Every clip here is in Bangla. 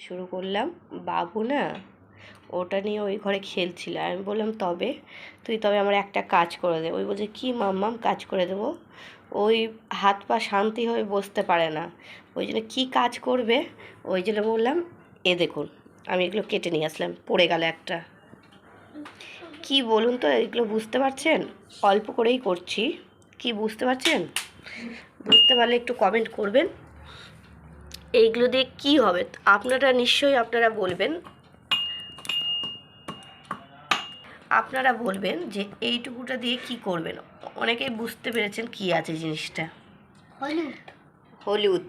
শুরু করলাম। বাবু না, ওটা নিয়ে ওই ঘরে খেলছিল। আমি বললাম, তবে? তুই তবে আমার একটা কাজ করে দে। ওই বলছে, কী মাম্মাম কাজ করে দেবো? ওই হাত পা শান্তি হয়ে বসতে পারে না। ওই জন্য কী কাজ করবে? ওই জন্য বললাম, এ দেখুন, আমি এগুলো কেটে নিয়ে আসলাম, পড়ে গেল একটা। কি বলুন তো, এগুলো বুঝতে পারছেন? অল্প করেই করছি। কি বুঝতে পারছেন? বুঝতে পারলে একটু কমেন্ট করবেন। এইগুলো দিয়ে কী হবে? আপনারা নিশ্চয়ই আপনারা বলবেন। আপনারা বলবেন যে এইটুকুটা দিয়ে কি করবেন? অনেকেই বুঝতে পেরেছেন কি আছে জিনিসটা। হলুদ। হলুদ।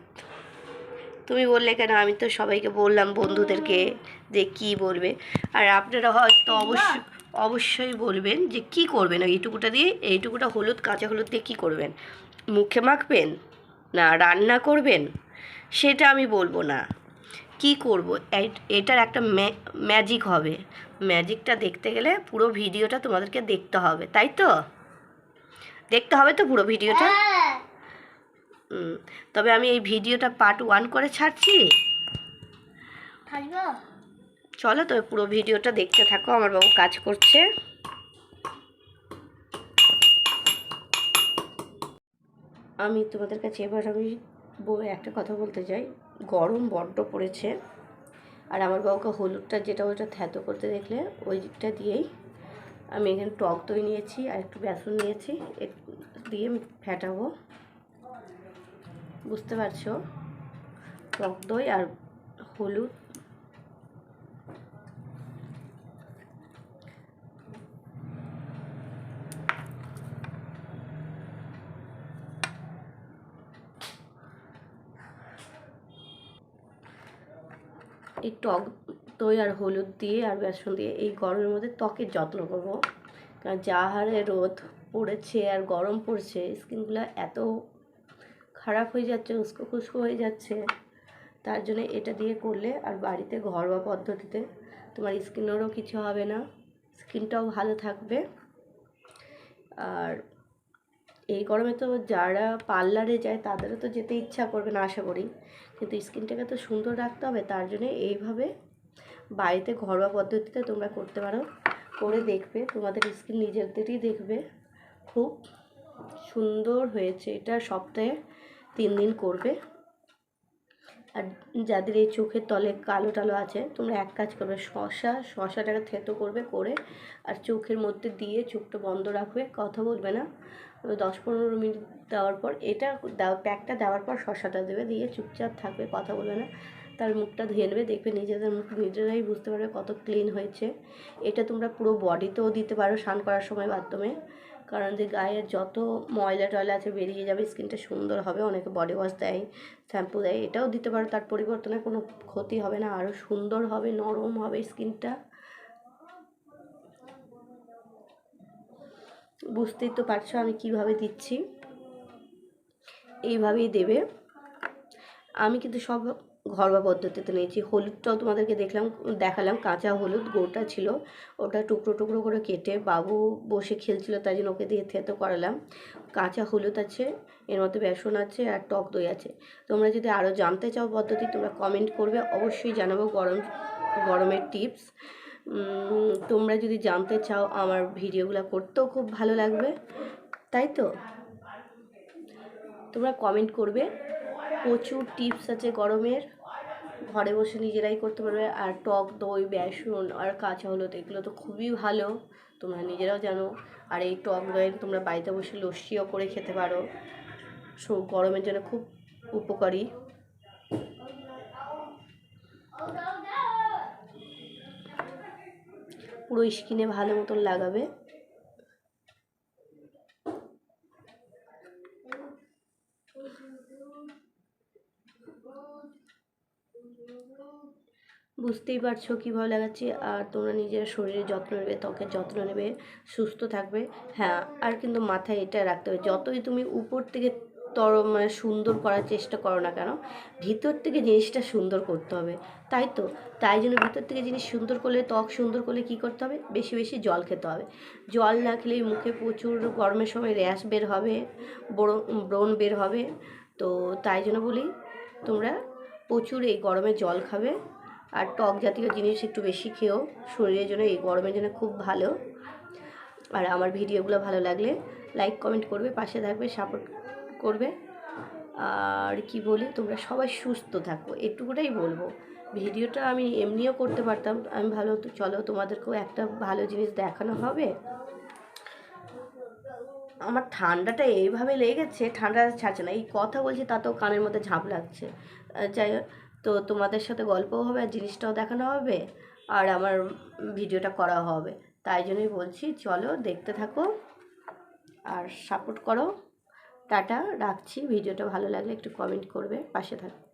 তুমি বললে কেন? আমি তো সবাইকে বললাম বন্ধুদেরকে যে কি বলবে। আর আপনারা হয়তো অবশ্যই অবশ্যই বলবেন যে কি করবেন? এইটুকুটা দিয়ে এইটুকুটা হলুদ কাঁচা হলুদ দিয়ে কী করবেন? মুখে মাখবেন? না রান্না করবেন? সেটা আমি বলব না। কি করব? এই- এটার একটা ম্যাজিক হবে। ম্যাজিকটা দেখতে গেলে পুরো ভিডিওটা তোমাদেরকে দেখতে হবে তাই তো? দেখতে হবে তো পুরো ভিডিওটা হুম, তবে আমি এই ভিডিওটা পার্ট ওয়ান করে ছাড়ছি। চলো তবে পুরো ভিডিওটা দেখতে থাকো আমার বাবু কাজ করছে। আমি তোমাদের কাছে এবার আমি একটা কথা বলতে চাই। গরম বড্ড পড়েছে। আর আমার বাবুকে হলুদটা যেটা ওইটা থ্যাতো করতে দেখলে ওইটা দিয়েই আমি এখানে টক দই নিয়েছি আর একটু বেসন নিয়েছি। দিয়ে আমি ফেটাবো। বুঝতে পারছ? টক দই আর হলুদ এই টক দই আর হলুদ দিয়ে আর বেসন দিয়ে এই গরমের মধ্যে ত্বকের যত্ন করব। কারণ যা হারে রোদ পড়েছে আর গরম পড়ছে, স্কিনগুলো এত খারাপ হয়ে যাচ্ছে, উস্কো খুস্কো হয়ে যাচ্ছে, তার জন্য এটা দিয়ে করলে আর বাড়িতে ঘরোয়া পদ্ধতিতে তোমার স্কিনেরও কিছু হবে না, স্কিনটাও ভালো থাকবে। আর এই গরমে তো যারা পার্লারে যায়, তাদেরও তো যেতে ইচ্ছা করবে না, আশা করি। কিন্তু স্কিনটাকে তো সুন্দর রাখতে হবে, তার জন্য এইভাবে বাড়িতে ঘরোয়া পদ্ধতিতে তোমরা করতে পারো। করে দেখবে, তোমাদের স্কিন নিজেদেরই দেখবে। খুব সুন্দর হয়েছে, এটা সপ্তাহে তিন দিন করবে। আর যাদের এই চোখের তলে কালো টালো আছে, তোমরা এক কাজ করবে শশা শশাটাকে থেতো করবে, করে আর চোখের মধ্যে দিয়ে চোখটা বন্ধ রাখবে, কথা বলবে না। দশ পনেরো মিনিট দেওয়ার পর এটা প্যাকটা দেওয়ার পর শশাটা দেবে, দিয়ে চুপচাপ থাকবে, কথা বলবে না। তার মুখটা ধুয়ে নেবে, দেখবে নিজেদের মুখ, নিজেরাই বুঝতে পারবে কত ক্লিন হয়েছে। এটা তোমরা পুরো বডিতেও দিতে পারো স্নান করার সময় মাধ্যমে কারণ যে গায়ের যত ময়লা টয়লা আছে বেরিয়ে যাবে, স্কিনটা সুন্দর হবে, অনেকে বডি ওয়াশ দেয় শ্যাম্পু দেয়, এটাও দিতে পারো। তার পরিবর্তনে কোনো ক্ষতি হবে না আরও সুন্দর হবে, নরম হবে স্কিনটা। বুঝতেই তো পারছ আমি কীভাবে দিচ্ছি। এইভাবেই দেবে। আমি কিন্তু সব ঘরোয়া পদ্ধতিতে নিয়েছি। হলুদটাও তোমাদেরকে দেখলাম, দেখালাম। কাঁচা হলুদ গোটা ছিল। ওটা টুকরো টুকরো করে কেটে বাবু বসে খেলছিল, তাই জন্য ওকে দিয়ে থেতো করালাম। কাঁচা হলুদ আছে, এর মধ্যে বেসন আছে আর টক দই আছে। তোমরা যদি আরও জানতে চাও পদ্ধতি, তোমরা কমেন্ট করবে। অবশ্যই জানাব গরম, গরমের টিপস তোমরা যদি জানতে চাও আমার ভিডিওগুলো করতেও খুব ভালো লাগবে, তাই তো? তোমরা কমেন্ট করবে, প্রচুর টিপস আছে গরমের, ঘরে বসে নিজেরাই করতে পারবে, আর টক দই, বেসন, আর কাঁচা হলুদ, এগুলো তো খুবই ভালো, তোমরা নিজেরাও জানো, আর এই টক দইয়ের তোমরা বাড়িতে বসে লস্যিও করে খেতে পারো গরমের জন্য খুব উপকারী। পুরো স্কিনে ভালো মতন লাগাবে। বুঝতেই পারছ কীভাবে লাগাচ্ছি, আর তোমরা নিজের শরীরের যত্ন নেবে, ত্বকের যত্ন নেবে, সুস্থ থাকবে। হ্যাঁ আর কিন্তু মাথায় এটা রাখতে হবে, যতই তুমি উপর থেকে তর মানে সুন্দর করার চেষ্টা করো না কেন? ভিতর থেকে জিনিসটা সুন্দর করতে হবে। তাই তো? তাই জন্য ভিতর থেকে জিনিস সুন্দর করলে, ত্বক সুন্দর করলে কী করতে হবে? বেশি বেশি জল খেতে হবে। জল না খেলে মুখে প্রচুর গরমের সময় র্যাশ বের হবে ব্রণ ব্রণ বের হবে। তো তাই জন্য বলি, তোমরা প্রচুর এই গরমে জল খাবে। আর টক জাতীয় জিনিস একটু বেশি খেও। শরীরের জন্য এই গরমের জন্য খুব ভালো। আর আমার ভিডিওগুলো ভালো লাগলে লাইক কমেন্ট করবে, পাশে থাকবে সাপোর্ট করবে। আর কি বলি, তোমরা সবাই সুস্থ থাকো, এটুকুটাই বলব। ভিডিওটা আমি এমনিও করতে পারতাম, আমি ভালো চলো, তোমাদেরকেও একটা ভালো জিনিস দেখানো হবে। আমার ঠান্ডাটা এইভাবে লেগেছে, ঠান্ডা ছাড়ছে না। এই কথা বলছি, তাতেও কানের মধ্যে ঝাঁপ লাগছে। যাই তো তোমাদের সাথে গল্পও হবে, আর জিনিসটাও দেখানো হবে, আর আমার ভিডিওটা করা হবে। তাই জন্যই বলছি, চলো, দেখতে থাকো, আর সাপোর্ট করো। টাটা রাখছি। ভিডিওটা ভালো লাগলে একটু কমেন্ট করবে পাশে থাকো।